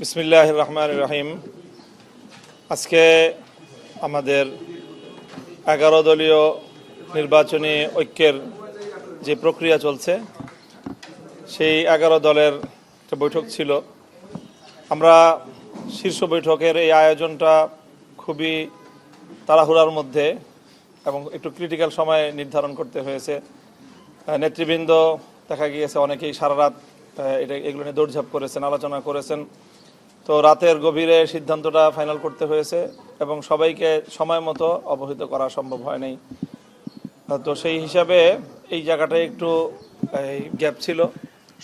বিসমিল্লাহ রহমান রহিম। আজকে আমাদের এগারো দলীয় নির্বাচনী ঐক্যের যে প্রক্রিয়া চলছে, সেই এগারো দলের একটা বৈঠক ছিল। আমরা শীর্ষ বৈঠকের এই আয়োজনটা খুবই তাড়াহুড়ার মধ্যে এবং একটু ক্রিটিক্যাল সময় নির্ধারণ করতে হয়েছে। নেতৃবৃন্দ, দেখা গিয়েছে অনেকেই সারা রাত এটা এগুলো নিয়ে দৌড়ঝাঁপ করেছেন, আলোচনা করেছেন। তো রাতের গভীরে সিদ্ধান্তটা ফাইনাল করতে হয়েছে এবং সবাইকে সময় মতো অবহিত করা সম্ভব হয় নাই। তো সেই হিসাবে এই জায়গাটায় একটু গ্যাপ ছিল।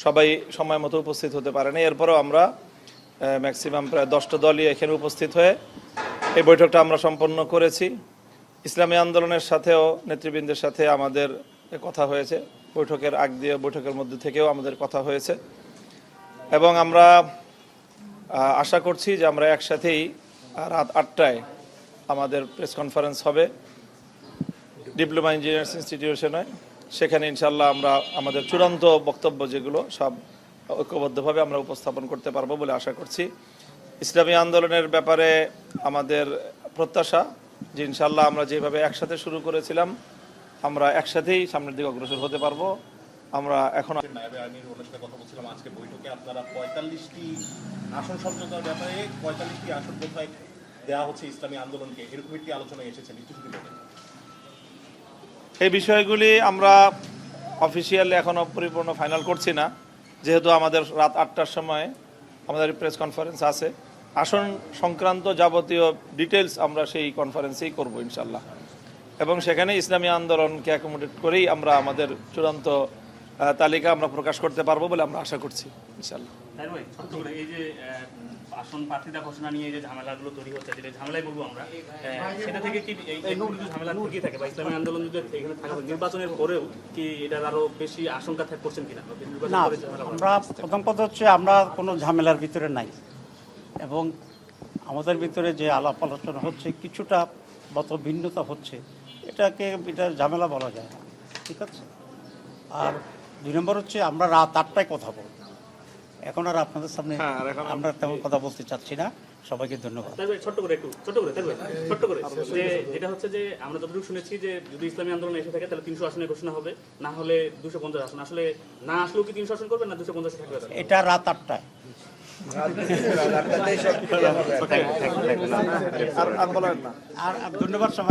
সবাই সময় মতো উপস্থিত হতে পারেনি। এরপরও আমরা ম্যাক্সিমাম প্রায় দশটা দলই এখানে উপস্থিত হয়ে এই বৈঠকটা আমরা সম্পন্ন করেছি। ইসলামী আন্দোলনের সাথেও, নেতৃবৃন্দের সাথে আমাদের কথা হয়েছে। বৈঠকের আগ দিয়ে, বৈঠকের মধ্যে থেকেও আমাদের কথা হয়েছে। এবং আমরা আশা করছি যে আমরা একসাথেই রাত আটটায় আমাদের প্রেস কনফারেন্স হবে। ডিপ্লোমা ইঞ্জিনিয়ার্স ইনস্টিটিউশনে। সেখানে ইনশাল্লাহ আমরা আমাদের চূড়ান্ত বক্তব্য যেগুলো সব ঐক্যবদ্ধভাবে আমরা উপস্থাপন করতে পারব বলে আশা করছি। ইসলামী আন্দোলনের ব্যাপারে আমাদের প্রত্যাশা যে ইনশাল্লাহ আমরা যেভাবে একসাথে শুরু করেছিলাম আমরা একসাথেই সামনের দিকে অগ্রসর হতে পারব। আমরা এখন নায়েবে আমির ওনার সাথে কথা বলছিলাম আজকে বৈঠকে। আপনারা পঁয়তাল্লিশটি আসন সমঝোতার ব্যাপারে পঁয়তাল্লিশটি আসন কোথায় দেওয়া হচ্ছে ইসলামী আন্দোলনকে। এরকম একটি আলোচনায় এসেছেন একটু এই বিষয়গুলি আমরা অফিসিয়ালি এখনও পরিপূর্ণ ফাইনাল করছি না। যেহেতু আমাদের রাত আটটার সময় আমাদের প্রেস কনফারেন্স আছে। আসন সংক্রান্ত যাবতীয় ডিটেলস আমরা সেই কনফারেন্সেই করব ইনশাল্লাহ এবং সেখানে ইসলামী আন্দোলনকে অ্যাকোমোডেট করেই আমরা আমাদের চূড়ান্ত তালিকা আমরা প্রকাশ করতে পারব বলে আমরা আশা করছি ইনশাল্লাহ এই যে আসন প্রার্থীতা ঘোষণা নিয়ে যে ঝামেলাগুলো তৈরি হচ্ছে যেটা ঝামেলাই বলব আমরা সেটা থেকে কি এই এই যদি ঝামেলা থেকে থাকে বা ইসলামী আন্দোলন যদি এখানে থাকে নির্বাচনের পরেও কি আরও বেশি আশঙ্কা থাক করছেন কিনা? না? আমরা প্রথম কথা হচ্ছে আমরা কোনো ঝামেলার ভিতরে নাই। এবং আমাদের ভিতরে যে আলাপ আলোচনা হচ্ছে কিছুটা মত ভিন্নতা হচ্ছে। এটাকে এটা ঝামেলা বলা যায় না ঠিক আছে আর দুই নম্বর হচ্ছে আমরা রাত আটটায় কথা বলব এখন আর আপনাদের সামনে হ্যাঁ, আমরা তেমন কথা বলতে চাচ্ছি না সবাইকে ধন্যবাদ ছোট্ট করে একটু ছোট্ট করে ছোট্ট করে যে যেটা হচ্ছে যে আমরা যতটুকু শুনেছি যে যদি ইসলামী আন্দোলন এসে থাকে তাহলে তিনশো আসনে ঘোষণা হবে না হলে দুশো পঞ্চাশ আসন আসলে না আসলেও কি তিনশো আসন করবে না দুশো পঞ্চাশ থাকবে এটা রাত আটটায় আর ধন্যবাদ সবাই